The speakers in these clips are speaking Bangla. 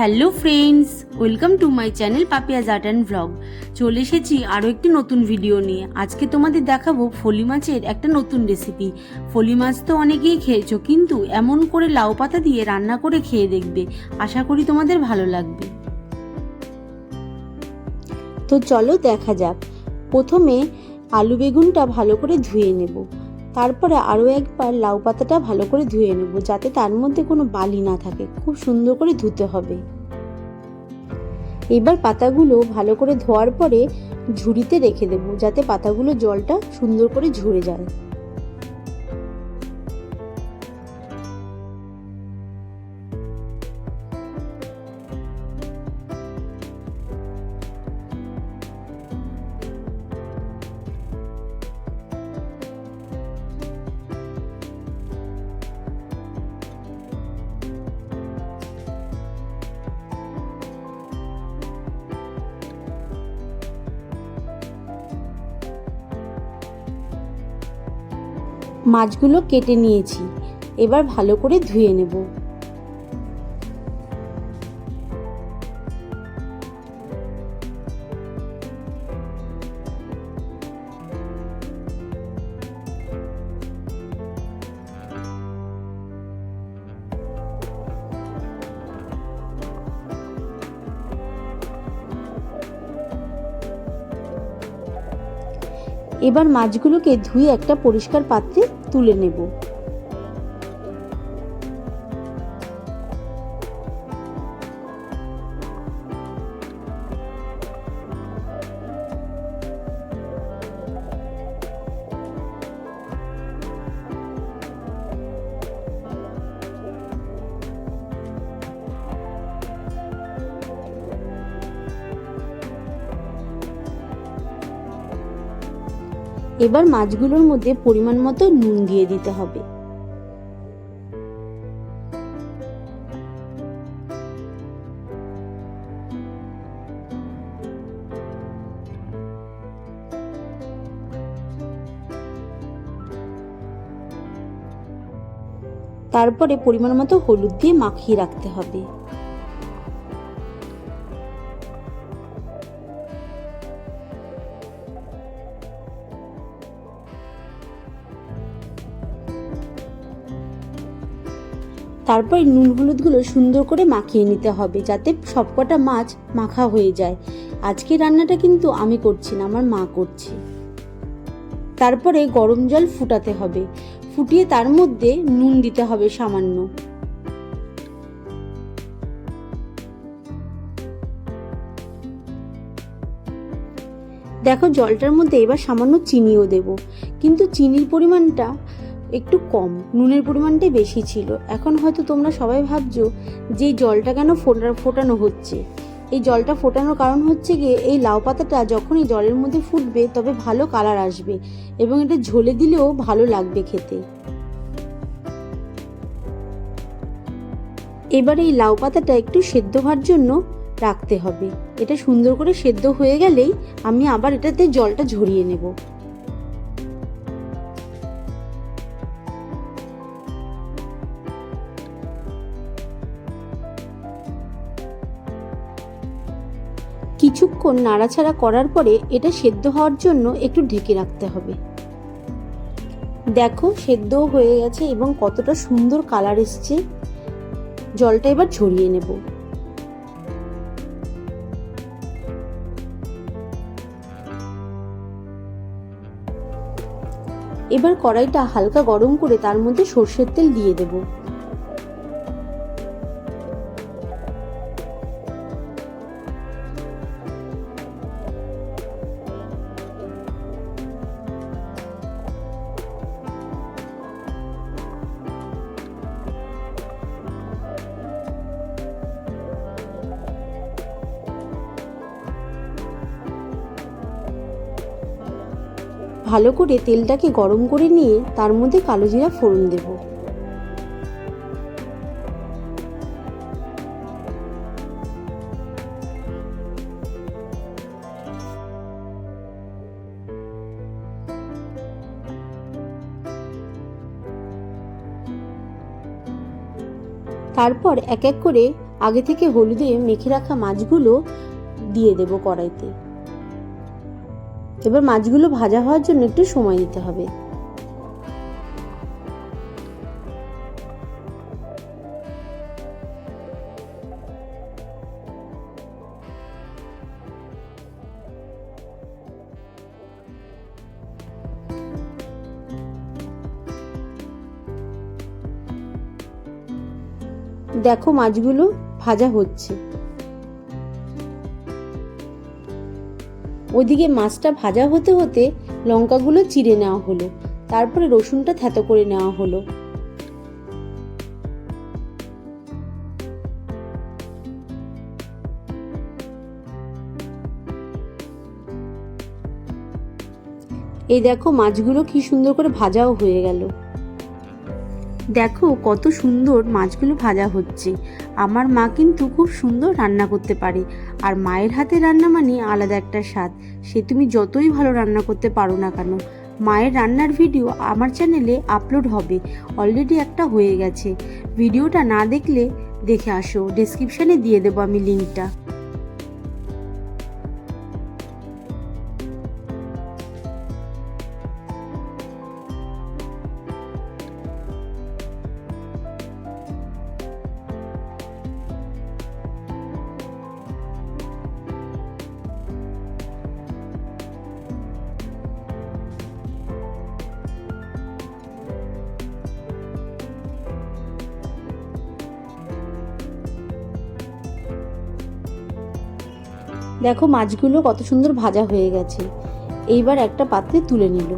Hello friends, welcome to my channel Papiya's art and vlog চলে এসেছি আরও একটি নতুন ভিডিও নিয়ে। আজকে তোমাদের দেখাবো ফলি মাছের একটা নতুন রেসিপি ফলি মাছ তো অনেকেই খেয়েছো, কিন্তু এমন করে লাউ পাতা দিয়ে রান্না করে খেয়ে দেখবে। আশা করি তোমাদের ভালো লাগবে। তো চলো দেখা যাক। প্রথমে আলু বেগুনটা ভালো করে ধুয়ে নেব। তারপরে আরও একবার লাউ পাতাটা ভালো করে ধুয়ে নেব, যাতে তার মধ্যে কোনো বালি না থাকে। খুব সুন্দর করে ধুতে হবে। এবার পাতাগুলো ভালো করে ধোয়ার পরে ঝুড়িতে রেখে দেবো, যাতে পাতাগুলো জলটা সুন্দর করে ঝরে যায়। মাছগুলো কেটে নিয়েছি। এবার ভালো করে ধুয়ে নেব। এবার মাছগুলোকে ধুয়ে একটা পরিষ্কার পাত্রে তুলে নেব। এবার মাছগুলোর মধ্যে পরিমাণ মতো নুন দিয়ে দিতে হবে। তারপরে পরিমাণ মতো হলুদ দিয়ে মাখিয়ে রাখতে হবে। তারপর নুন হলুদগুলো সুন্দর করে মাখিয়ে নিতে হবে যাতে সবকটা মাছ মাখা হয়ে যায়। আজকে রান্নাটা কিন্তু আমি করছি না, আমার মা করছে। তারপরে গরম জল ফুটাতে হবে। ফুটিয়ে তার মধ্যে নুন দিতে হবে সামান্য। দেখো জলটার মধ্যে এবার সামান্য চিনিও দেব। কিন্তু চিনির পরিমাণটা একটু কম। নুনের পরিমাণটাই বেশি ছিল। এখন হয়তো তোমরা সবাই ভাবছ যে জলটা কেন ফোটা ফোটানো হচ্ছে? এই জলটা ফোটানোর কারণ হচ্ছে গিয়ে এই লাউ পাতাটা যখন এই জলের মধ্যে ফুটবে তবে ভালো কালার আসবে এবং এটা ঝোলে দিলেও ভালো লাগবে খেতে। এবার এই লাউ পাতাটা একটু সেদ্ধ হওয়ার জন্য রাখতে হবে। এটা সুন্দর করে সেদ্ধ হয়ে গেলেই আমি আবার এটাতে জলটা ঝরিয়ে নেব। কিছুক্ষণ নাড়াচাড়া করার পরে এটা সেদ্ধ হওয়ার জন্য একটু ঢেকে রাখতে হবে। দেখো সেদ্ধ হয়ে গেছে এবং কতটা সুন্দর কালার এসছে। জলটা এবার ঝরিয়ে নেব। এবার কড়াইটা হালকা গরম করে তার মধ্যে সর্ষের তেল দিয়ে দেবো। ভালো করে তেলটাকে গরম করে নিয়ে তার মধ্যে কালো জিরা ফোড়ন দেব। তারপর এক এক করে আগে থেকে হলুদে মেখে রাখা মাছগুলো দিয়ে দেব কড়াইতে। এবার মাছগুলো ভাজা হওয়ার জন্য একটু সময় দিতে হবে। দেখো মাছগুলো ভাজা হচ্ছে। ওইদিকে মাছটা ভাজা হতে হতে লঙ্কাগুলো চিড়ে নেওয়া হলো। তারপরে রসুনটা থেতো করে নেওয়া হলো। এই দেখো মাছগুলো কি সুন্দর করে ভাজাও হয়ে গেল। দেখো কত সুন্দর মাছগুলো ভাজা হচ্ছে। আমার মা কিন্তু খুব সুন্দর রান্না করতে পারে। আর মায়ের হাতে রান্না মানে আলাদা একটা স্বাদ। সে তুমি যতই ভালো রান্না করতে পারো না কেন, মায়ের রান্নার ভিডিও আমার চ্যানেলে আপলোড হবে। অলরেডি একটা হয়ে গেছে। ভিডিওটা না দেখলে দেখে আসো। ডিসক্রিপশানে দিয়ে দেবো আমি লিঙ্কটা দেখো মাছগুলো কত সুন্দর ভাজা হয়ে গেছে। এইবার একটা পাত্রে তুলে নিল।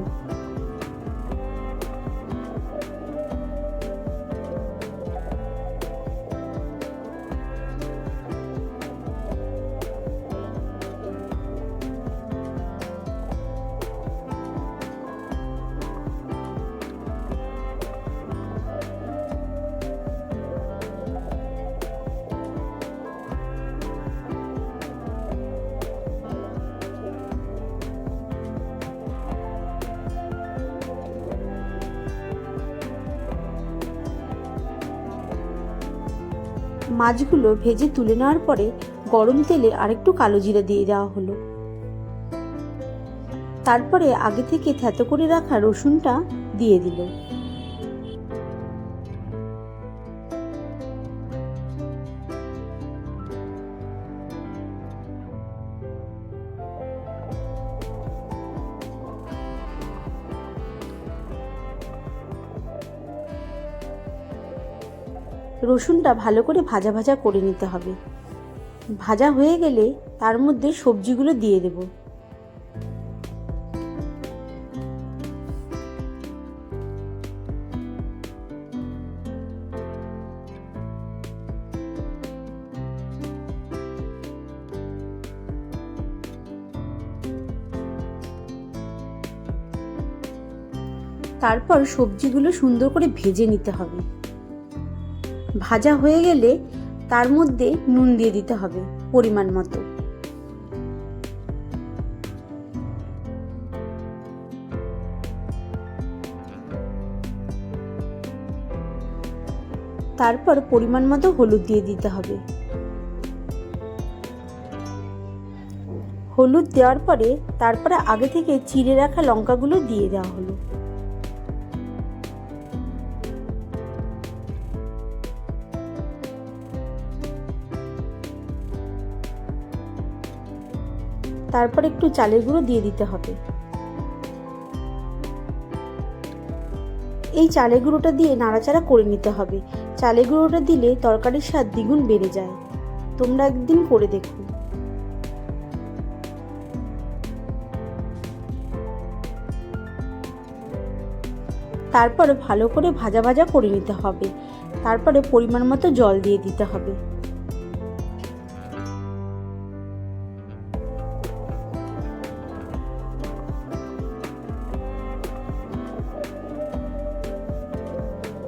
মাছগুলো ভেজে তুলে নেওয়ার পরে গরম তেলে আরেকটু কালো জিরা দিয়ে দেওয়া হলো। তারপরে আগে থেকে থেতো করে রাখা রসুনটা দিয়ে দিল। রসুনটা ভালো করে ভাজা ভাজা করে নিতে হবে। ভাজা হয়ে গেলে তার মধ্যে সবজিগুলো দিয়ে দেব। তারপর সবজিগুলো সুন্দর করে ভেজে নিতে হবে। ভাজা হয়ে গেলে তার মধ্যে নুন দিয়ে দিতে হবে পরিমাণ মতো। তারপর পরিমাণ মতো হলুদ দিয়ে দিতে হবে। হলুদ দেওয়ার পরে তারপরে আগে থেকে চিড়ে রাখা লঙ্কাগুলো দিয়ে দেওয়া হলো। তারপর একটু চালের গুঁড়ো দিয়ে দিতে হবে। এই চালের গুঁড়োটা দিয়ে নাড়াচাড়া করে নিতে হবে। চালের গুঁড়োটা দিলে তরকারির স্বাদ দ্বিগুণ বেড়ে যায়। তোমরা একদিন করে দেখো। তারপর ভালো করে ভাজা ভাজা করে নিতে হবে। তারপরে পরিমাণ মতো জল দিয়ে দিতে হবে।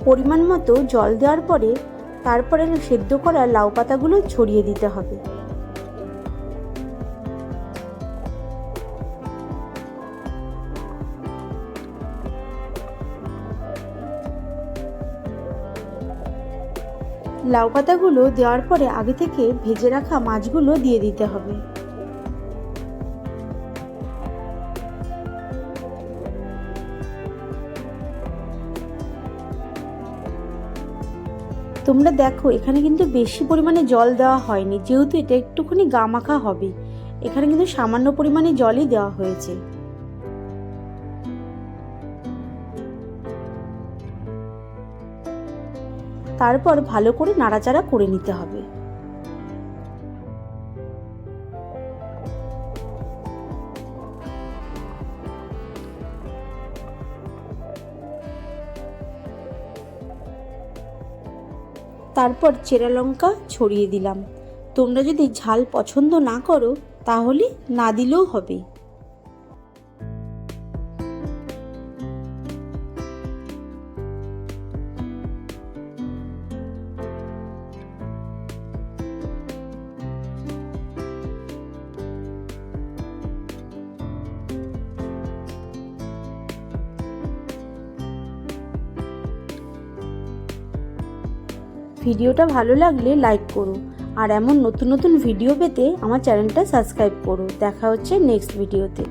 পরিমাণ মতো জল দেওয়ার পরে তারপরে সেদ্ধ করা লাউ পাতাগুলো ছড়িয়ে দিতে হবে। লাউ পাতাগুলো দেওয়ার পরে আগে থেকে ভেজে রাখা মাছগুলো দিয়ে দিতে হবে। তোমরা দেখো, এখানে কিন্তু বেশি পরিমাণে জল দেওয়া হয়নি, যেহেতু এটা একটুখানি গামাখা হবে। এখানে কিন্তু সামান্য পরিমাণে জলই দেওয়া হয়েছে। তারপর ভালো করে নাড়াচাড়া করে নিতে হবে। তারপর চেরা লঙ্কা ছড়িয়ে দিলাম। তোমরা যদি ঝাল পছন্দ না করো, তাহলে না দিলেও হবে। ভিডিওটা ভালো লাগলে লাইক করো। আর এমন নতুন নতুন ভিডিও পেতে আমার চ্যানেলটা সাবস্ক্রাইব করো। দেখা হচ্ছে নেক্সট ভিডিওতে